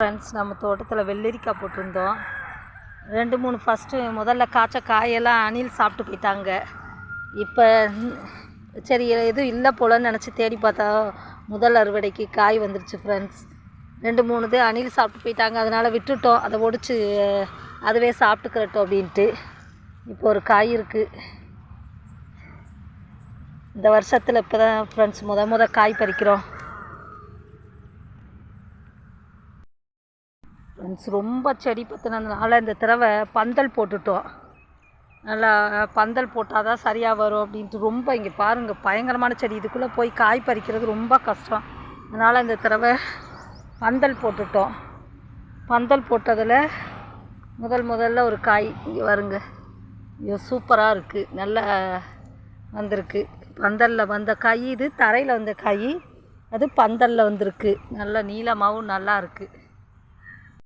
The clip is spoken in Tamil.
ஃப்ரெண்ட்ஸ் நம்ம தோட்டத்தில் வெள்ளரிக்காய் போட்டிருந்தோம். ரெண்டு மூணு ஃபஸ்ட்டு முதல்ல காய்ச்ச காயெல்லாம் அணில் சாப்பிட்டு போயிட்டாங்க. இப்போ சரி எதுவும் இல்லை போலன்னு நினச்சி தேடி பார்த்தா முதல் அறுவடைக்கு காய் வந்துருச்சு ஃப்ரெண்ட்ஸ் ரெண்டு மூணு இது அணில் சாப்பிட்டு போயிட்டாங்க. அதனால் விட்டுட்டோம். அதை ஒடிச்சு அதுவே சாப்பிட்டுக்கிறட்டும் அப்படின்ட்டு. இப்போ ஒரு காய் இருக்குது இந்த வருஷத்தில் இப்போ தான் ஃப்ரெண்ட்ஸ் முத முத காய் பறிக்கிறோம். ரொம்ப செடி பற்றினதுனால இந்த தடவை பந்தல் போட்டுட்டோம். நல்லா பந்தல் போட்டால் தான் சரியாக வரும் அப்படின்ட்டு ரொம்ப இங்கே பாருங்கள் பயங்கரமான செடி. இதுக்குள்ளே போய் காய் பறிக்கிறது ரொம்ப கஷ்டம். அதனால் இந்த தடவை பந்தல் போட்டுட்டோம். பந்தல் போட்டதில் முதல் முதல்ல ஒரு காய் இங்கே வருங்க ஐயோ சூப்பராக இருக்குது நல்லா வந்திருக்கு. பந்தலில் வந்த காய் இது தரையில் வந்த காய். அது பந்தலில் வந்திருக்கு. நல்லா நீளமாகவும் நல்லா இருக்குது